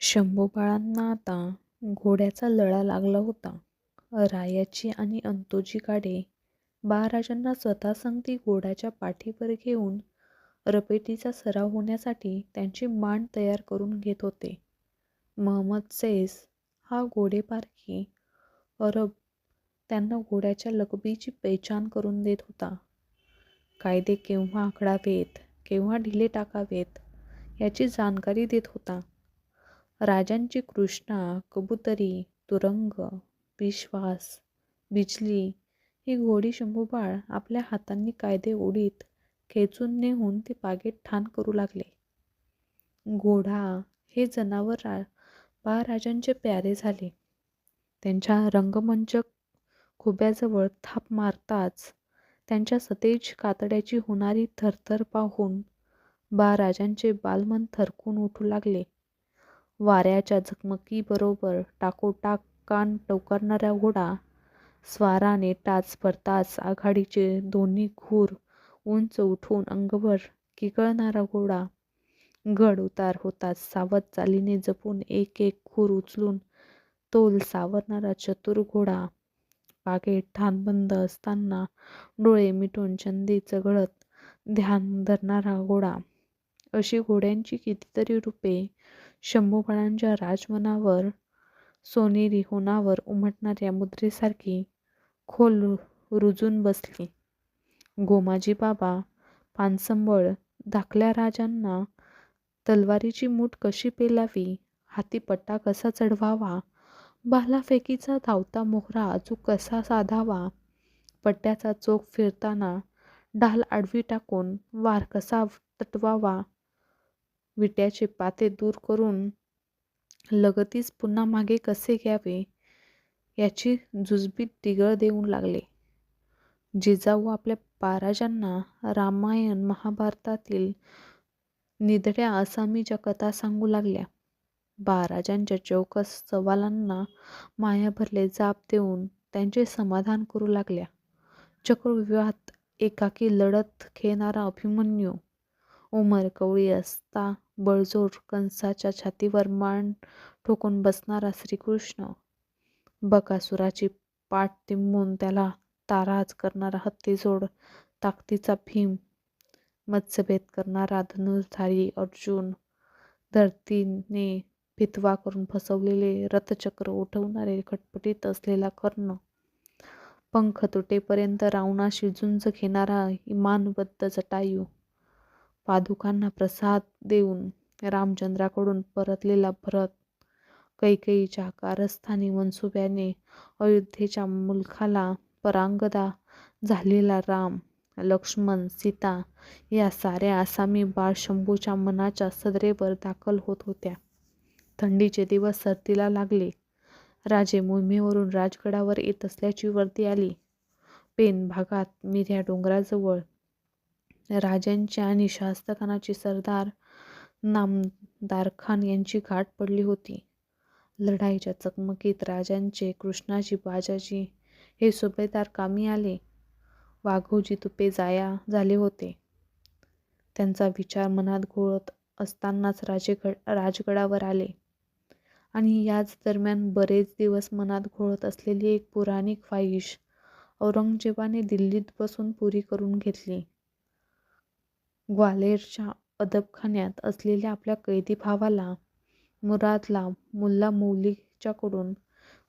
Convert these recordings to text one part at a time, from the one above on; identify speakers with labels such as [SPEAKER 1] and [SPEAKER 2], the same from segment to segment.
[SPEAKER 1] शंभूबाळांना आता घोड्याचा लळा लागला होता. रायाची आणि अंतोजी गाडे बाळराजांना स्वतःसंगती घोड्याच्या पाठीवर घेऊन रपेटीचा सराव होण्यासाठी त्यांची मांड तयार करून घेत होते. महम्मद सैस हा घोडेपारखी अरब त्यांना घोड्याच्या लकबीची पहचान करून देत होता. कायदे केव्हा आखडावेत, केव्हा ढिले टाकावेत याची जाणकारी देत होता. राजांची कृष्णा, कबुतरी, तुरंग, विश्वास, बिजली ही घोडी शंभूबाळ आपल्या हातांनी कायदे ओढीत खेचून नेहून ते बागेत ठाण करू लागले. घोडा हे जनावर रा बाळराजांचे प्यारे झाले. त्यांच्या रंगमंच खुब्याजवळ थाप मारताच त्यांच्या सतेज कातड्याची होणारी थरथर पाहून बाळराजांचे बालमन थरकून उठू लागले. वाऱ्याच्या झगमगीबरोबर टाकोटाक कान टवकारणारा घोडा, स्वाराने टाच भरताच आघाडीचे दोन्ही खूर उंच उठून अंगभर किकळणारा घोडा, गड उतार होताच सावध चालीने जपून एक एक खूर उचलून तोल सावरणारा चतुर घोडा, बागेत ठाण बंद असताना डोळे मिटून चंदी चघळत ध्यान धरणारा घोडा. अशी घोड्यांची कितीतरी रूपे शंभूपणांच्या राजवनावर सोनेरी होनावर उमटणाऱ्या मुद्रेसारखी खोल रुजून बसली. गोमाजी बाबा पानसंबळ धाकल्या राजांना तलवारीची मूठ कशी पेलावी, हाती पट्टा कसा चढवावा, भालाफेकीचा धावता मोहरा अचूक कसा साधावा, पट्ट्याचा चोख फिरताना ढाल आडवी टाकून वार कसा तटवावा, विट्याचे पाते दूर करून लगतीच पुन्हा मागे कसे घ्यावे याची जुजबी टिगळ देऊ लागले. जिजाऊ आपल्या बाराजांना रामायण महाभारतातील निधड्या आसामीच्या कथा सांगू लागल्या. बाराजांच्या चौकस सवालांना मायाभरले जाप देऊन त्यांचे समाधान करू लागल्या. चक्रव्यूहात एकाकी लढत खेळणारा अभिमन्यू, उमरकवडी असता बळजोर कंसाच्या छातीवर मान ठोकून बसणारा श्रीकृष्ण, बकासुराची पाठ तिंबून त्याला ताराज करणारा हत्तीजोड ताकदीचा भीम, मत्स्यभेद करणारा धनुर्धारी अर्जुन, धरतीने भितवा करून फसवलेले रथचक्र उठवणारे खटपटीत असलेला कर्ण, पंख तुटेपर्यंत रावणाशी झुंज घेणारा इमानबद्ध जटायू, पादुकांना प्रसाद देऊन रामचंद्राकडून परतलेला भरत, कैकेयीच्या कारस्थानी मनसुब्याने अयोध्येच्या मुलखाला परांगदा झालेला राम, लक्ष्मण, सीता या साऱ्या आसामी बाळ शंभूच्या मनाच्या सदरेवर दाखल होत होत्या. थंडीचे दिवस सर्दीला लागले. राजे मोहिमेवरून राजगडावर येत असल्याची वर्दी आली. पेन भागात मिऱ्या डोंगराजवळ राजांची आणि शास्त्रखानाची सरदार नामदारखान यांची गाठ पडली होती. लढाईच्या चकमकीत राजांचे कृष्णाजी बाजाजी हे सुभेदार कामी आले. वाघोजी तुपे जाया झाले होते. त्यांचा विचार मनात घोळत असतानाच राजे राजगडावर आले आणि याच दरम्यान बरेच दिवस मनात घोळत असलेली एक पुराणी ख्वाहीश औरंगजेबाने दिल्लीत बसून पुरी करून घेतली. ग्वाल्हेरच्या अदबखान्यात असलेल्या आपल्या कैदी भावाला मुरादला मुल्ला मौलीच्याकडून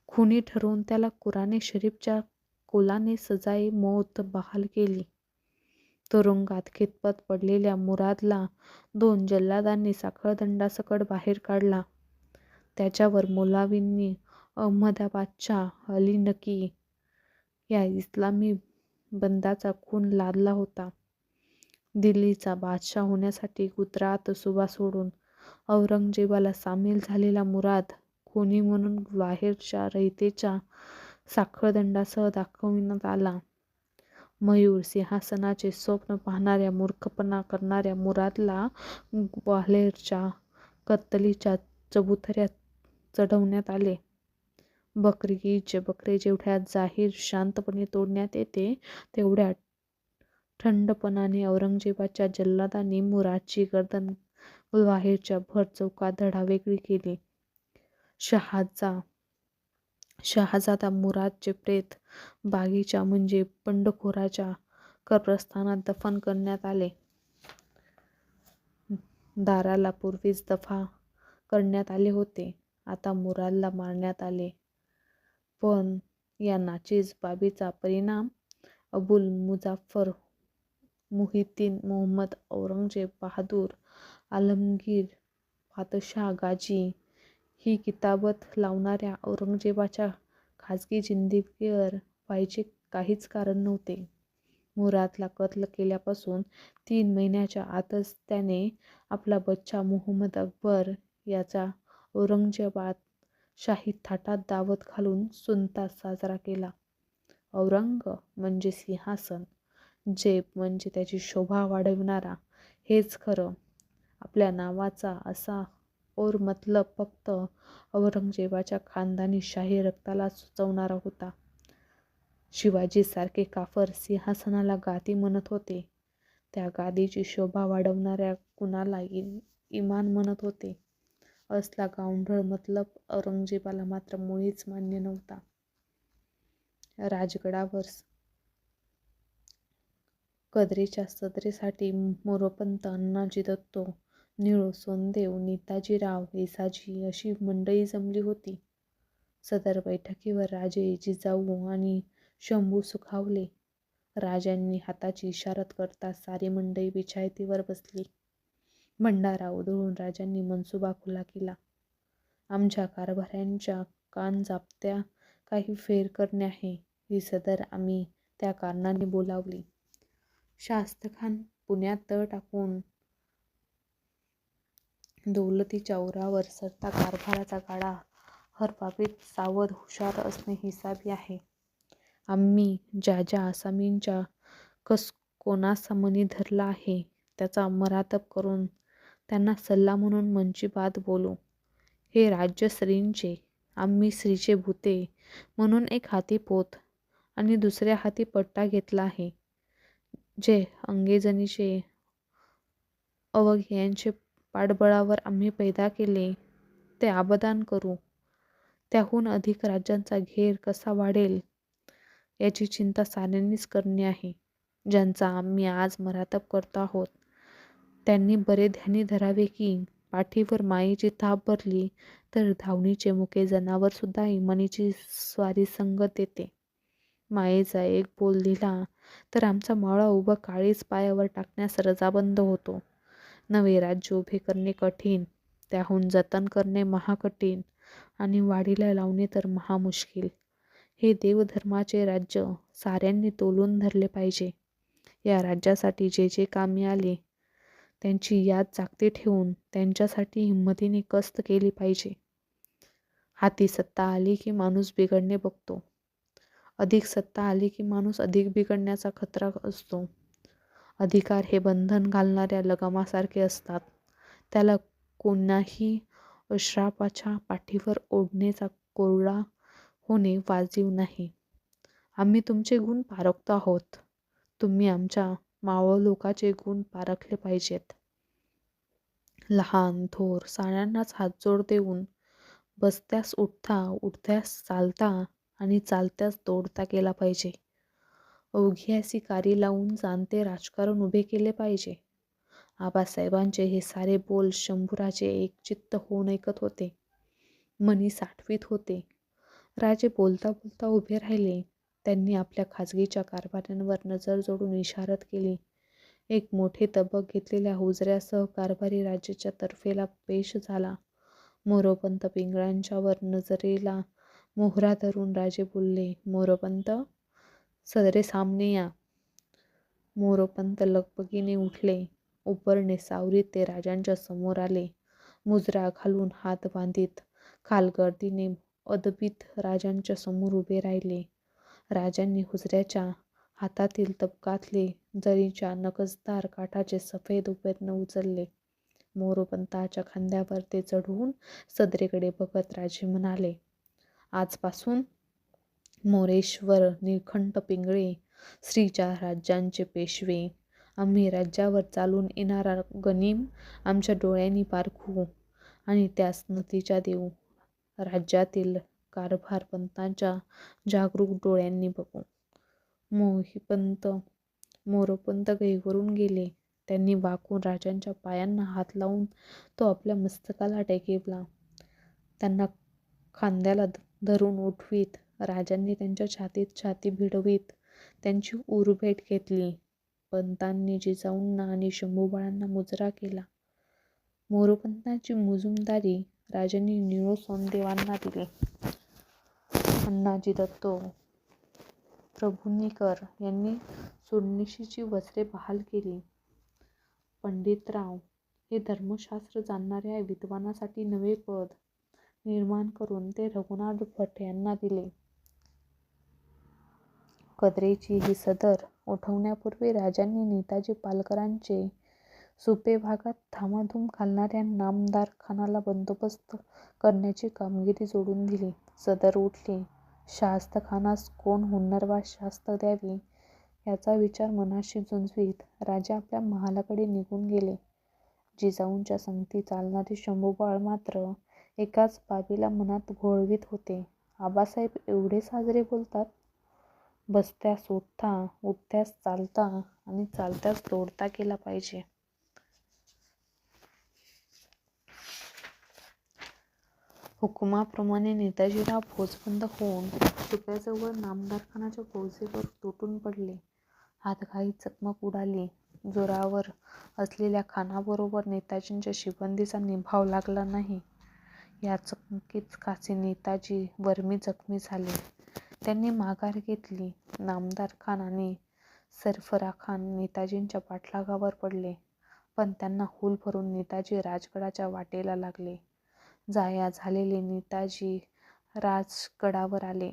[SPEAKER 1] खुनी ठरवून त्याला कुराने शरीफच्या कोलाने सजाई मौत बहाल केली. तुरुंगात खितपत पडलेल्या मुरादला दोन जल्लादांनी साखळदंडासकट बाहेर काढला. त्याच्यावर मुलावींनी अहमदाबादच्या अली नकी या इस्लामी बंदाचा खून लादला होता. दिल्लीचा बादशाह होण्यासाठी गुजरात सुभा सोडून औरंगजेबाला सामील झालेला मुराद खुनी म्हणून बाहेरच्या रयतेच्या साखळदंडासह दाखविण्यात आला. मयूर सिंहासनाचे स्वप्न पाहणाऱ्या मूर्खपणा करणाऱ्या मुरादला ग्वाल्हेरच्या कत्तलीच्या चबुतऱ्यात चढवण्यात आले. बकरी ईदचे बकरे जेवढ्या जाहीर शांतपणे तोडण्यात येते तेवढ्या थंडपणाने औरंगजेबाच्या जल्लादांनी मुरादची गर्दन ग्वाल्हेरच्या भर चौकात धडावेगळी केली. शहाजा शहाजादा मुरादचे प्रेत बागीच्या म्हणजे बंडखोराच्या कब्रस्थानात दफन करण्यात आले. दाराला पूर्वीच दफा करण्यात आले होते. आता मुरादला मारण्यात आले. पण या नाचीज बाबीचा परिणाम अबुल मुजाफर मुहिद्दीन मोहम्मद औरंगजेब बहादूर आलमगीर बादशाह गाजी ही किताबत लावणाऱ्या औरंगजेबाच्या खाजगी जिंदगीवर व्हायचे काहीच कारण नव्हते. मुरादला कत्ल केल्यापासून तीन महिन्याच्या आतच त्याने आपला बच्चा मोहम्मद अकबर याचा औरंगजेबात शाही थाटात दावत घालून सुनता साजरा केला. औरंग म्हणजे सिंहासन. जेब म्हणजे त्याची शोभा वाढविणारा हेच खरं. आपल्या नावाचा असा और मतलब फक्त औरंगजेबाच्या खानदानी शाही रक्ताला सुचवणारा होता. शिवाजीसारखे काफर सिंहासनाला गादी म्हणत होते. त्या गादीची शोभा वाढवणाऱ्या कुणाला इमान म्हणत होते? असला गावंढळ मतलब औरंगजेबाला मात्र मुळीच मान्य नव्हता. राजगडावर कद्रेच्या सदरेसाठी मोरोपंत अण्णाजी दत्तो निळू सोनदेव नेताजीराव येसाजी अशी मंडळी जमली होती. सदर बैठकीवर राजे जिजाऊ आणि शंभू सुखावले. राजांनी हाताची इशारत करता सारी मंडळी बिछायतीवर बसली. भंडारा उधळून राजांनी मनसुबा खुला केला. आमच्या कारभाऱ्यांच्या कान जापत्या काही फेर करणे आहे. ही सदर आम्ही त्या कारणाने बोलावली. शास्तखान पुण्यात तळ टाकून दौलतीच्या उरावर सरता कारभाराचा गाडा. हर बाबीत सावध हुशार असणे हिसाबी आहे. आम्ही ज्या ज्या आसामींच्या कस कोणासा मनी धरला आहे त्याचा मरातप करून त्यांना सल्ला म्हणून मनची बात बोलू. हे राज्य श्रींचे आम्ही श्रीचे भूते म्हणून एक हाती पोत आणि दुसऱ्या हाती पट्टा घेतला आहे. जे अंगेजनीचे अवघ्यांचे पाठबळावर आम्ही पैदा केले ते आबदान करू. त्याहून अधिक राज्यांचा घेर कसा वाढेल याची चिंता साऱ्यांनीच करणे आहे ज्यांचा आम्ही आज मरातप करतो आहोत. त्यांनी बरे ध्यानी धरावे की पाठीवर मायेची थाप भरली तर धावणीचे मुके जनावरसुद्धा इमानीची स्वारी संगत देते. मायेचा एक बोल दिला तर आमचा मावळा उभा काळीच पायावर टाकण्यास रजाबंद होतो. नवे राज्य उभे करणे कठीण त्याहून जतन करणे महाकठीण आणि वाढीला लावणे तर महामुश्किल. हे देवधर्माचे राज्य साऱ्यांनी तोलून धरले पाहिजे. या राज्यासाठी जे जे कामी आले त्यांची याद जागती ठेवून त्यांच्यासाठी हिंमतीने कस्त केली पाहिजे. हाती सत्ता आली की माणूस बिघडणे बघतो. अधिक सत्ता आली की माणूस अधिक बिघडण्याचा खतरा असतो. अधिकार हे बंधन घालणाऱ्या लगामासारखे असतात. त्याला कोणाही श्रापाच्या पाठीवर ओढणेचा कोरडा होणे वाजीव नाही. आम्ही तुमचे गुण पारखतो आहोत. तुम्ही आमच्या मावळ लोकाचे गुण पारखले पाहिजेत. लहान थोर साऱ्यांनाच हातजोड देऊन बसत्यास उठता उठत्यास चालता आणि चालत्याच तोडता केला पाहिजे. अवघी कारी लावून जाणते राजकारण उभे केले पाहिजे. आबासाहेबांचे हे सारे बोल शंभूराजे एकचित्त होऊन ऐकत होते. मनी साठवीत होते. राजे बोलता बोलता उभे राहिले. त्यांनी आपल्या खाजगीच्या कारभाऱ्यांवर नजर जोडून इशारत केली. एक मोठे तबक घेतलेल्या हुजऱ्यासह कारभारी राजेच्या तर्फेला पेश झाला. मोरोपंत पिंगळांच्यावर नजरेला मोहरा धरून राजे बोलले मोरोपंत सदरे सामने या. मोरोपंत लगबगीने उठले. उपरणे सावरीत ते राजांच्या समोर आले. मुजरा घालून हात बांधित खालगर्दीने अदबीत राजांच्या समोर उभे राहिले. राजांनी हुजऱ्याच्या हातातील तबकातले जरीच्या नकसदार काठाचे सफेद उपयत्न उचलले. मोरोपंताच्या खांद्यावर ते चढवून सदरेकडे बघत राजे म्हणाले आजपासून मोरेश्वर निळखंठ पिंगळे श्रीच्या राज्यांचे पेशवे. आम्ही राज्यावर चालून येणारा गनिम आमच्या डोळ्यांनी पारखू आणि त्यास नतीजा देऊ. राज्यातील कारभार पंतांच्या जागरूक डोळ्यांनी बघू. मोहीपंत मोरोपंत गैवरून गेले. त्यांनी वाकून राजांच्या पायांना हात लावून तो आपल्या मस्तकाला टेकिवला त्यांना खांद्याला धरून उठवीत. राजांनी त्यांच्या छातीत छाती भिडवीत. त्यांची उरभेट घेतली. पंतांनी जिजाऊंना आणि शंभूबाळांना मुजरा केला. मोरोपंतांची मुजुमदारी राजांनी निळो सोनदेवांना दिली. अण्णाजी दत्तो प्रभुनीकर यांनी सोडणीशीची वस्त्रे बहाल केली. पंडितराव हे धर्मशास्त्र जाणणाऱ्या विद्वानासाठी नवे पद. निर्माण करून ते रघुनाथ भट यांना दिले. कद्रेची ही सदर उठवण्यापूर्वी राजांनी नेताजी पालकरांचे सुपे भागात धामाधूम घालणाऱ्या नामदारखानाला बंदोबस्त करण्याची कामगिरी जोडून दिली. सदर उठली. शास्तखानास कोण हुन्नरवा शास्त द्यावी याचा विचार मनाशी झुंजवीत राजा आपल्या महालाकडे निघून गेले. जिजाऊंच्या संगती चालणारे शंभूबाळ मात्र एकाच बाबीला मनात घोळवीत होते. आबासाहेब एवढे साजरे बोलतात बसत्यास उठता उठत्यास चालता आणि चालत्यास दौडता केला पाहिजे. हुकुमाप्रमाणे नेताजीराव फौजबंद होऊन सुप्याजवळ नामदारखानाच्या फौजेवर तुटून पडले. हातघाई चकमक उडाली. जोरावर असलेल्या खानाबरोबर नेताजींच्या शिबंदीचा निभाव लागला नाही. या चकमकीत नेताजी वर्मी जखमी झाले. त्यांनी माघार घेतली. नामदार खान आणि सरफरा खान नेताजींच्या पाठलागावर पडले. पण त्यांना हूल भरून नेताजी राजगडाच्या वाटेला लागले. जाया झालेले नेताजी राजगडावर आले.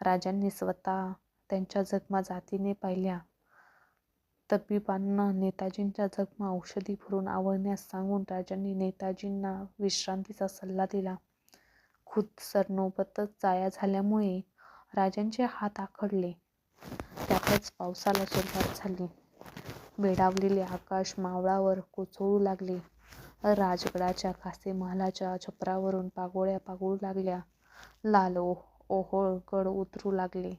[SPEAKER 1] राजांनी स्वतः त्यांच्या जखमा जातीने पाहिल्या. तबिबांना नेताजींच्या जखमा औषधी भरून आवळण्यास सांगून राजांनी नेताजींना विश्रांतीचा सल्ला दिला. खुद सरनोबतच जाया झाल्यामुळे राजांचे हात आखडले. त्यातच पावसाला सुरुवात झाली. वेडावलेले आकाश मावळावर कोसळू लागले. राजगडाच्या कासे महालाच्या छपरावरून पागोळ्या पागळू लागल्या. लाल ओहोळ गड उतरू लागले.